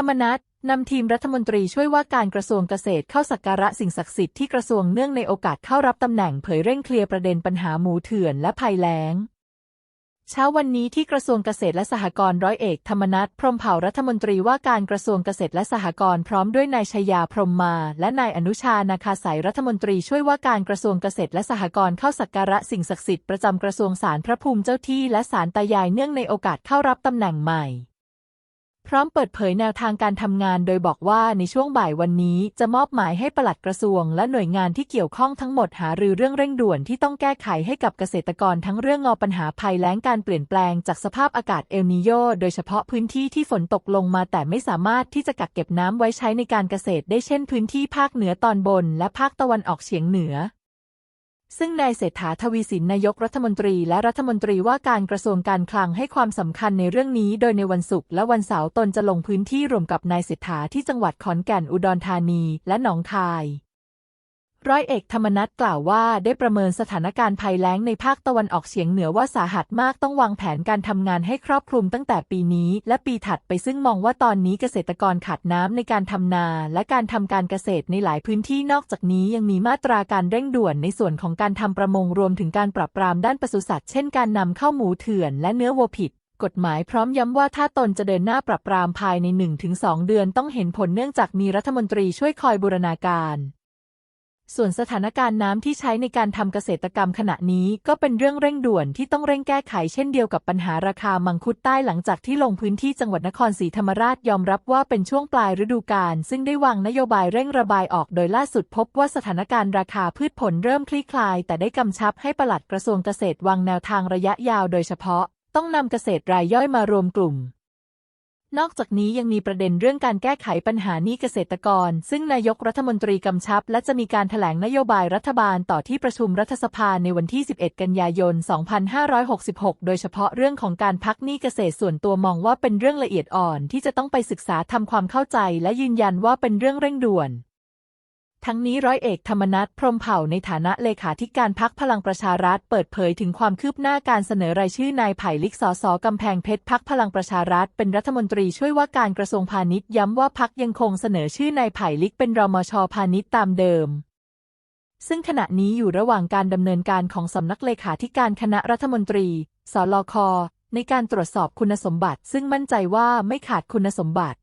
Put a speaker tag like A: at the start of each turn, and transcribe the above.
A: ธรรมนัฐนำทีมรัฐมนตรีช่วยว่าการกระทรวงเกษตรเข้าสักการะสิ่งศักดิ์สิทธิ์ที่กระทรวงเนื่องในโอกาสเข้ารับตำแหน่งเผยเร่งเคลียร์ประเด็นปัญหาหมูเถื่อนและภัยแล้ง เช้าวันนี้ที่กระทรวงเกษตรและสหกรณ์ร้อยเอกธรรมนัฐพรมเผ่ารัฐมนตรีว่าการกระทรวงเกษตรและสหกรณ์พร้อมด้วยนายชยาพรหมมา และนายอนุชานาคาสายรัฐมนตรีช่วยว่าการกระทรวงเกษตรและสหกรณ์เข้าสักการะสิ่งศักดิ์สิทธิ์ประจำกระทรวงสารพระภูมิเจ้าที่และสารตายายเนื่องในโอกาสเข้ารับตำแหน่งใหม่ พร้อมเปิดเผยแนวทางการทำงานโดยบอกว่าในช่วงบ่ายวันนี้จะมอบหมายให้ปลัดกระทรวง และหน่วยงานที่เกี่ยวข้องทั้งหมดหารือเรื่องเร่งด่วนที่ต้องแก้ไขให้กับเกษตรกรทั้งเรื่องงอปัญหาภัยแล้งการเปลี่ยนแปลงจากสภาพอากาศเอลนิโยโดยเฉพาะพื้นที่ที่ฝนตกลงมาแต่ไม่สามารถที่จะกักเก็บน้ำไว้ใช้ในการเกษตรได้เช่นพื้นที่ภาคเหนือตอนบน และภาคตะวันออกเฉียงเหนือ ซึ่งนายเศรษฐาทวีสินนายกรัฐมนตรีและรัฐมนตรีว่าการกระทรวงการคลังให้ความสำคัญในเรื่องนี้ โดยในวันศุกร์และวันเสาร์ตนจะลงพื้นที่รวมกับนายเศรษฐาที่จังหวัดขอนแก่นอุดรธานีและหนองคาย ร้อยเอกธรรมนัฐกล่าวว่าได้ประเมินสถานการณ์ภัยแล้งในภาคตะวันออกเฉียงเหนือว่าสาหัสมากต้องวางแผนการทำงานให้ครอบคลุมตั้งแต่ปีนี้ และปีถัดไปซึ่งมองว่าตอนนี้เกษตรกรขาดน้ำในการทำนา และการทำการเกษตรในหลายพื้นที่นอกจากนี้ยังมีมาตราการเร่งด่วนในส่วนของการทำประมงรวมถึงการปราบปรามด้านปศุสัตว์เช่นการนำเข้าหมูเถื่อนและเนื้อวัวผิดกฎหมายพร้อมย้ำว่าถ้าตนจะเดินหน้าปราบปรามภายใน 1-2 เดือนต้องเห็นผลเนื่องจากมีรัฐมนตรีช่วยคอยบูรณาการ ส่วนสถานการณ์น้ำที่ใช้ในการทำเกษตรกรรมขณะนี้ก็เป็นเรื่องเร่งด่วนที่ต้องเร่งแก้ไขเช่นเดียวกับปัญหาราคามังคุดใต้หลังจากที่ลงพื้นที่จังหวัดนครศรีธรรมราชยอมรับว่าเป็นช่วงปลายฤดูกาลซึ่งได้วางนโยบายเร่งระบายออกโดยล่าสุดพบว่าสถานการณ์ราคาพืชผลเริ่มคลี่คลาย แต่ได้กำชับให้ปลัดกระทรวงเกษตรวางแนวทางระยะยาวโดยเฉพาะ ต้องนำเกษตรรายย่อยมารวมกลุ่ม นอกจากนี้ยังมีประเด็นเรื่องการแก้ไขปัญหานี้เกษตรกร ซึ่งนายกรัฐมนตรีกำชับ และจะมีการถแถลงนโยบายรัฐบาลต่อที่ประชุมรัฐสภาในวันที่ 11 กันยายน 2566 โดยเฉพาะเรื่องของการพักหนี้เกษตรส่วนตัวมองว่าเป็นเรื่องละเอียดอ่อนที่จะต้องไปศึกษาทำความเข้าใจ และยืนยันว่าเป็นเรื่องเร่งด่วน ทั้งนี้ร้อยเอกธรรมนัฐพรมเผ่าในฐานะเลขาธิการพักพลังประชารัฐเปิดเผยถึงความคืบหน้าการเสนอรายชื่อนายไผ่ลิกสอสอกำแพงเพชรพักพลังประชารัฐเป็นรัฐมนตรีช่วยว่าการกระทรวงพาณิชย์ย้ำว่าพักยังคงเสนอชื่อนายไผ่ลิกเป็นรมชพาณิชย์ตามเดิม ซึ่งขณะนี้อยู่ระหว่างการดำเนินการของสำนักเลขาธิการคณะรัฐมนตรี สลค ในการตรวจสอบคุณสมบัติ ซึ่งมั่นใจว่าไม่ขาดคุณสมบัติ